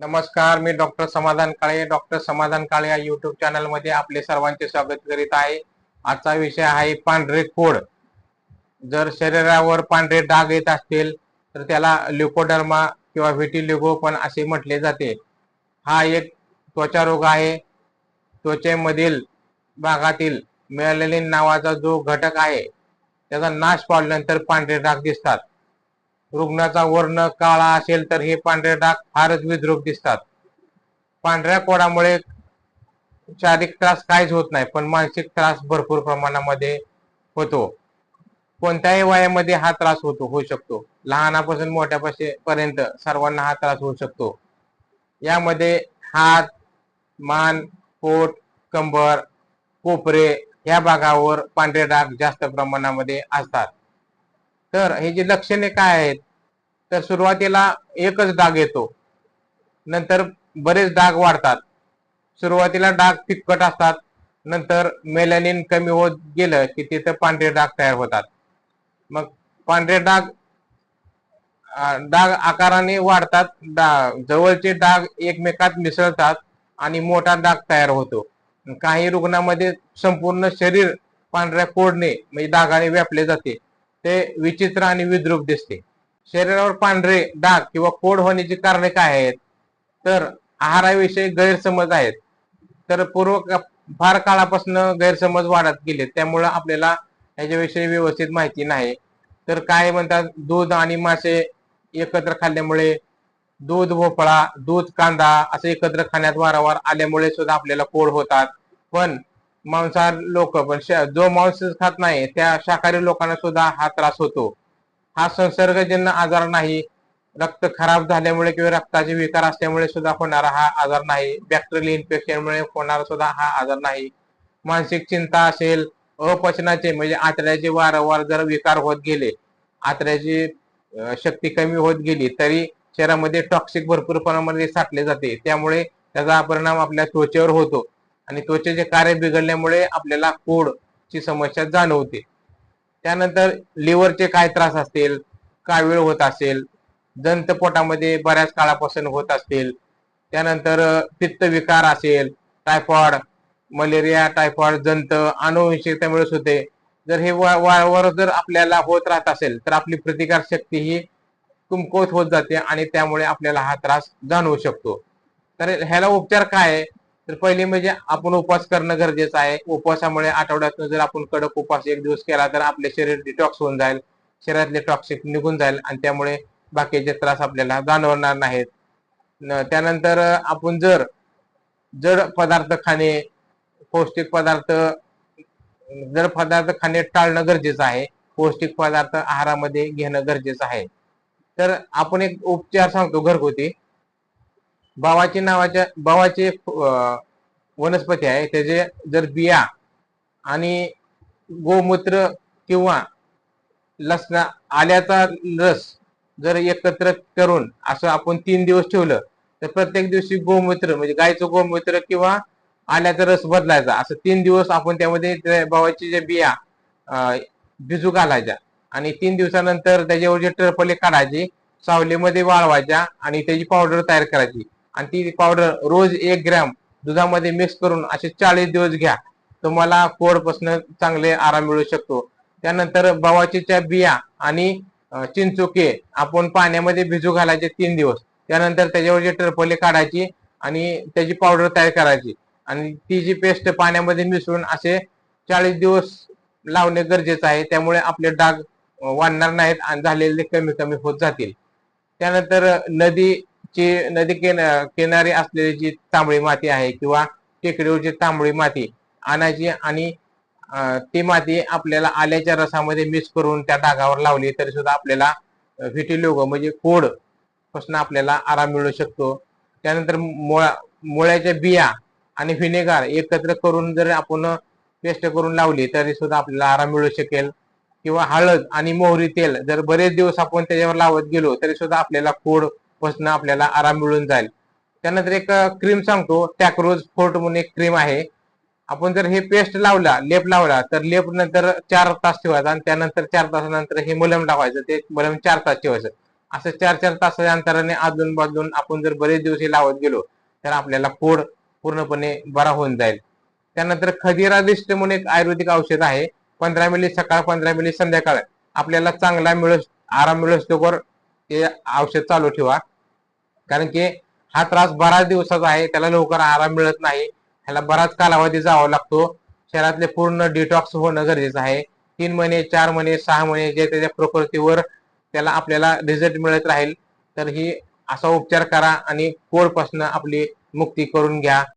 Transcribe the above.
नमस्कार मी डॉक्टर समाधान काळे. डॉक्टर समाधान काळे या युट्यूब चॅनलमध्ये आपले सर्वांचे स्वागत करीत आहे. आजचा विषय आहे पांढरे कोड जर शरीरावर पांढरे डाग येत असतील तर त्याला ल्युकोडर्मा किंवा व्हिटिलिगो पण असे म्हटले जाते. हा एक त्वचा रोग आहे. त्वचेमधील भागातील मेलेलिन नावाचा जो घटक आहे त्याचा नाश पावल्यानंतर पांढरे डाग दिसतात. रुग्णाचा वर्ण काळा असेल तर हे पांढरे डाग फारच विद्रूप दिसतात. पांढऱ्या कोडामुळे शारीरिक त्रास काहीच होत नाही पण मानसिक त्रास भरपूर प्रमाणामध्ये होतो. कोणत्याही वयामध्ये हा त्रास होतो होऊ शकतो. लहानापासून मोठ्यापासून पर्यंत सर्वांना हा त्रास होऊ शकतो. यामध्ये हात मान पोट कंबर कोपरे या भागावर पांढरे डाग जास्त प्रमाणामध्ये असतात. तर हे जे लक्षणे काय आहेत? तर सुरुवातीला एकच डाग येतो. नंतर बरेच डाग वाढतात. सुरुवातीला डाग फिक्कट असतात. नंतर मेलॅनिन कमी होत गेलं की तिथं पांढरे डाग तयार होतात. मग पांढरे डाग डाग आकाराने वाढतात. डाग जवळचे डाग एकमेकात मिसळतात आणि मोठा डाग तयार होतो. काही रुग्णामध्ये संपूर्ण शरीर पांढऱ्या कोडने म्हणजे डागाने व्यापले जाते. ते विचित्र आणि विद्रूप दिसते. शरीरावर पांढरे डाग किंवा कोड होण्याची कारणे काय आहेत? तर आहाराविषयी गैरसमज आहेत. तर पूर्व फार काळापासून गैरसमज वाढत गेले त्यामुळं आपल्याला याच्याविषयी व्यवस्थित माहिती नाही. तर काय म्हणतात दूध आणि मासे एकत्र खाल्ल्यामुळे दूध भोपळा दूध कांदा असं एकत्र खाण्यात वारंवार आल्यामुळे सुद्धा आपल्याला कोड होतात. पण मांसाहार लोक पण श- जो मांस खात नाही त्या शाकाहारी लोकांना सुद्धा हा त्रास होतो. हा संसर्गजन्य आजार नाही रक्त खराब झाल्यामुळे किंवा रक्ताचे विकार असल्यामुळे सुद्धा होणारा हा आजार नाही. बॅक्टेरियल इन्फेक्शनमुळे होणारा सुद्धा हा आजार नाही. मानसिक चिंता असेल अपचनाचे म्हणजे आतड्याचे वारंवार जर विकार होत गेले आतड्याची शक्ती कमी होत गेली तरी शरीरामध्ये टॉक्सिक भरपूर प्रमाणामध्ये साठले जाते. त्यामुळे त्याचा परिणाम आपल्या त्वचेवर होतो. आणि त्वचेचे कार्य बिघडल्यामुळे आपल्याला कोडची समस्या जाणवते. त्यानंतर लिव्हरचे काय त्रास असतील कावीळ होत असेल दंत पोटामध्ये बऱ्याच काळापासून होत असतील त्यानंतर पित्तविकार पित्त विकार असेल टायफॉइड मलेरिया टायफॉइड जंत अनुवंशिकतेमुळे होते. जर हे वा- वारंवार जर आपल्याला होत राहत असेल तर आपली प्रतिकार शक्ती ही कमकुवत होत जाते आणि त्यामुळे आपल्याला हा त्रास जाणवू शकतो. तर ह्याला उपचार काय आहे? तर पहिले म्हणजे आपण उपवास करणं गरजेचं आहे. उपवासामुळे आठवड्यातून जर आपण कडक उपवास एक दिवस केला तर आपले शरीर डिटॉक्स होऊन जाईल. शरीरातले टॉक्सिक निघून जाईल आणि त्यामुळे बाकीचे त्रास आपल्याला जाणवणार नाहीत. त्यानंतर आपण जर जड पदार्थ खाणे पौष्टिक पदार्थ जड पदार्थ खाणे टाळणं गरजेचं आहे. पौष्टिक पदार्थ आहारामध्ये घेणं गरजेचं आहे. तर आपण एक उपचार सांगतो घरगुती. बावाची नावाच्या भावाचे वनस्पती आहे. त्याचे जर बिया आणि गोमूत्र किंवा लसणा आल्याचा रस जर एकत्र करून असं आपण तीन दिवस ठेवलं तर प्रत्येक दिवशी गोमूत्र म्हणजे गायचं गोमूत्र किंवा आल्याचा रस बदलायचा. असं तीन दिवस आपण त्यामध्ये त्या ज्या बिया भिजू घालायच्या आणि तीन दिवसानंतर त्याच्यावर जे टरफले काढायची सावलीमध्ये वाळवायच्या आणि त्याची पावडर तयार करायची. आणि ती पावडर रोज एक ग्रॅम दुधामध्ये मिक्स करून असे चाळीस दिवस घ्या. तुम्हाला कोडपासून चांगले आराम मिळू शकतो. त्यानंतर बवाचीच्या बिया आणि चिंचुके चिंचोके आपण पाण्यामध्ये भिजू घालायचे तीन दिवस. त्यानंतर त्याच्यावर जे टरफले काढायची आणि त्याची पावडर तयार करायची. आणि ती जी पेस्ट पाण्यामध्ये मिसळून असे चाळीस दिवस लावणे गरजेचं आहे. त्यामुळे आपले डाग वाढणार नाहीत आणि झालेले कमी कमी होत जातील. त्यानंतर नदी जी नदी किन- किनारी असलेली जी तांबडी माती आहे किंवा टेकडीवरची तांबडी माती आणायची आणि ती माती आपल्याला आल्याच्या रसामध्ये मिक्स करून त्या डागावर लावली तरी सुद्धा आपल्याला व्हिटिलोगो म्हणजे कोडपासून आपल्याला आराम मिळू शकतो. त्यानंतर मुळा मुळ्याच्या बिया आणि व्हिनेगार एकत्र करून जर आपण पेस्ट करून लावली तरी सुद्धा आपल्याला आराम मिळू शकेल. किंवा हळद आणि मोहरी तेल जर बरेच दिवस आपण त्याच्यावर लावत गेलो तरी सुद्धा आपल्याला कोड पासून आपल्याला आराम मिळून जाईल. त्यानंतर एक क्रीम सांगतो टॅक्रोज फोर्ट म्हणून एक क्रीम आहे. आपण जर हे पेस्ट लावला लेप लावला तर लेप नंतर चार तास ठेवायचा आणि त्यानंतर चार तासानंतर हे मलम लावायचं. ते मलम चार तास ठेवायचं. असं चार चार तासाच्या अंतराने आजून बाजून आपण जर बरेच दिवस हे लावत गेलो तर आपल्याला पोड पूर्णपणे बरा होऊन जाईल. त्यानंतर खदिरा दिष्ट म्हणून एक आयुर्वेदिक औषध आहे. पंधरा मिली सकाळ पंधरा मिली संध्याकाळ. आपल्याला चांगला मिळू आराम मिळू तोवर ते औषध चालू ठेवा. कारण की हा त्रास बराच दिवसाचा आहे त्याला लवकर आराम मिळत नाही ह्याला बराच कालावधी जावा लागतो. शरीरातले पूर्ण डिटॉक्स होणं गरजेचं आहे. तीन महिने चार महिने सहा महिने जे त्याच्या प्रकृतीवर त्याला आपल्याला रिझल्ट मिळत राहील तर ही असा उपचार करा आणि कोडपासून आपली मुक्ती करून घ्या.